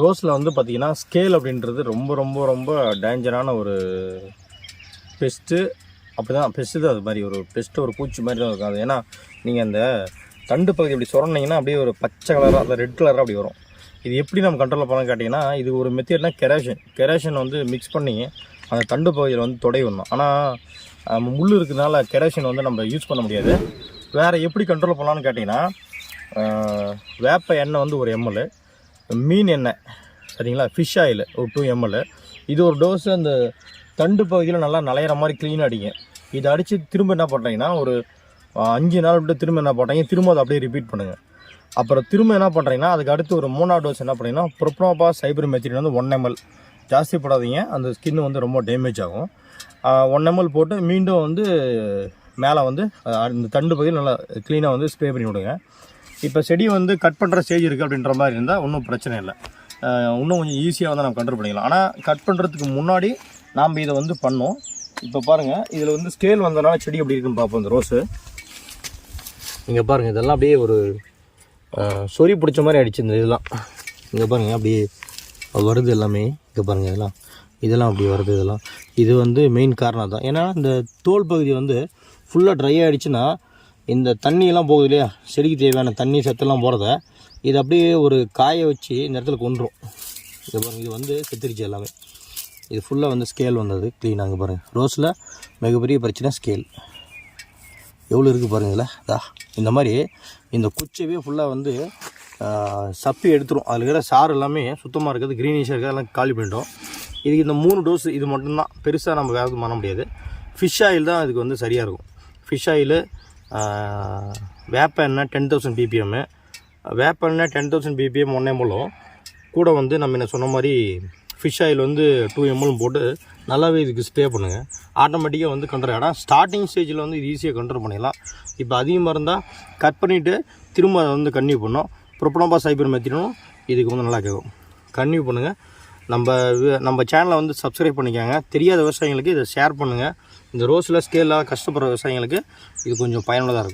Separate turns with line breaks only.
ரோஸில் வந்து பார்த்திங்கன்னா ஸ்கேல் அப்படின்றது ரொம்ப ரொம்ப ரொம்ப டேஞ்சரான ஒரு பெஸ்ட்டு அப்படி தான் பெஸ்ட்டு அது மாதிரி ஒரு பெஸ்ட்டு ஒரு பூச்சி மாதிரி தான் இருக்கும். அது ஏன்னா நீங்கள் அந்த தண்டு பகுதி இப்படி சுரண்டிங்கன்னா அப்படியே ஒரு பச்சை கலராக அந்த ரெட் கலராக அப்படி வரும். இது எப்படி நம்ம கண்ட்ரோல் பண்ணலாம் கேட்டிங்கன்னா இது ஒரு மெத்தட்னா கெராஷன் கெராஷன் வந்து மிக்ஸ் பண்ணி அந்த தண்டு பகுதியில் வந்து தொடை விடணும். ஆனால் முள் இருக்கிறதுனால கெராஷன் வந்து நம்ம யூஸ் பண்ண முடியாது. வேறு எப்படி கண்ட்ரோல் பண்ணலான்னு கேட்டிங்கன்னா வேப்ப எண்ணெய் வந்து ஒரு எம்எல் மீன் எண்ணெய் சரிங்களா? ஃபிஷ் ஆயில் ஒரு டூ எம்எல் இது ஒரு டோஸ் அந்த தண்டு பகுதியில் நல்லா நலையிற மாதிரி க்ளீனாக அடிங்க. இதை அடித்து திரும்ப என்ன பண்ணுறீங்கன்னா ஒரு அஞ்சு நாள் விட்டு திரும்ப என்ன பண்ணுறீங்க திரும்ப அதை அப்படியே ரிப்பீட் பண்ணுங்கள் அப்புறம் திரும்ப என்ன பண்ணுறீங்கன்னா அதுக்கு அடுத்து ஒரு மூணாவது டோஸ் என்ன பண்ணுறீங்கன்னா ப்ரொப்னோபா சைபர் மெத்தீரியல் வந்து ஒன் எம்எல் ஜாஸ்தி போடாதீங்க. அந்த ஸ்கின் வந்து ரொம்ப டேமேஜ் ஆகும். ஒன் எம்எல் போட்டு மீண்டும் வந்து மேலே வந்து இந்த தண்டு பகுதியில் நல்லா க்ளீனாக வந்து ஸ்ப்ரே பண்ணி விடுங்க. இப்போ செடி வந்து கட் பண்ணுற ஸ்டேஜ் இருக்குது அப்படின்ற மாதிரி இருந்தால் ஒன்றும் பிரச்சனை இல்லை. இன்னும் கொஞ்சம் ஈஸியாக வந்து நம்ம கண்ட்ரோல் பண்ணிக்கலாம். ஆனால் கட் பண்ணுறதுக்கு முன்னாடி நாம் இதை வந்து பண்ணோம். இப்போ பாருங்கள் இதில் வந்து ஸ்கேல் வந்தனால செடி எப்படி இருக்குன்னு பார்ப்போம் இந்த ரோஸு இங்கே பாருங்கள் இதெல்லாம் அப்படியே ஒரு சொறி பிடிச்ச மாதிரி ஆயிடுச்சு இந்த இதெல்லாம். இங்கே பாருங்கள் அப்படியே வருது எல்லாமே. இங்கே பாருங்கள் இதெல்லாம். இதெல்லாம் அப்படி வருது இதெல்லாம். இது வந்து மெயின் காரணம் தான் ஏன்னா இந்த தோல் பகுதி வந்து ஃபுல்லாக ட்ரை ஆகிடுச்சுன்னா இந்த தண்ணியெல்லாம் போகுது இல்லையா? செடிக்கு தேவையான தண்ணி சத்தெல்லாம் போகிறத இது அப்படியே ஒரு காய வச்சு இந்த இடத்துல கொண்டுரும் இது பாருங்கள் இது வந்து செத்துருச்சு எல்லாமே. இது ஃபுல்லாக வந்து ஸ்கேல் வந்தது க்ளீனாக பாருங்கள் ரோஸில் மிகப்பெரிய பிரச்சனை ஸ்கேல் எவ்வளோ இருக்குது பாருங்கள் இதா இந்த மாதிரி இந்த குச்சவே ஃபுல்லாக வந்து சப்பி எடுத்துரும். அதில் இருக்கிற சாறு எல்லாமே சுத்தமாக இருக்கிறது க்ரீனிஷாக இருக்கிறது எல்லாம் காலி பண்ணிட்டோம் இதுக்கு இந்த மூணு டோஸ் இது மட்டும்தான். பெருசாக நம்ம வேறு எதுவும் பண்ண முடியாது. ஃபிஷ் ஆயில் தான் இதுக்கு வந்து சரியாக இருக்கும். ஃபிஷ் ஆயிலு வேப்ப எண்ணெய் டென் தௌசண்ட் பிபிஎம்மு வேப்ப எண்ணெய் டென் தௌசண்ட் பிபிஎம் ஒன் எம்எல்லும் கூட வந்து நம்ம என்ன சொன்ன மாதிரி ஃபிஷ் ஆயில் வந்து டூ எம்எல்லும் போட்டு நல்லாவே இதுக்கு ஸ்ப்ரே பண்ணுங்கள் ஆட்டோமேட்டிக்காக வந்து கண்ட்ரோல் ஆனால் ஸ்டார்டிங் ஸ்டேஜில் வந்து இது ஈஸியாக கண்ட்ரோல் பண்ணிடலாம். இப்போ அதிகமாக இருந்தால் கட் பண்ணிவிட்டு திரும்ப அதை வந்து கன்டினியூ பண்ணோம் ப்ரொப்பனோபா சைபர் மெத்தினும் இதுக்கு வந்து நல்லா கேட்கும் கன்யூ பண்ணுங்கள் நம்ம நம்ம சேனலை வந்து சப்ஸ்கிரைப் பண்ணிக்கோங்க. தெரியாத விவசாயிகளுக்கு இதை ஷேர் பண்ணுங்கள் இந்த ரோஸில் ஸ்கேலாக கஷ்டப்படுற விவசாயிகளுக்கு இது கொஞ்சம் பயனுள்ளதாக இருக்கும்.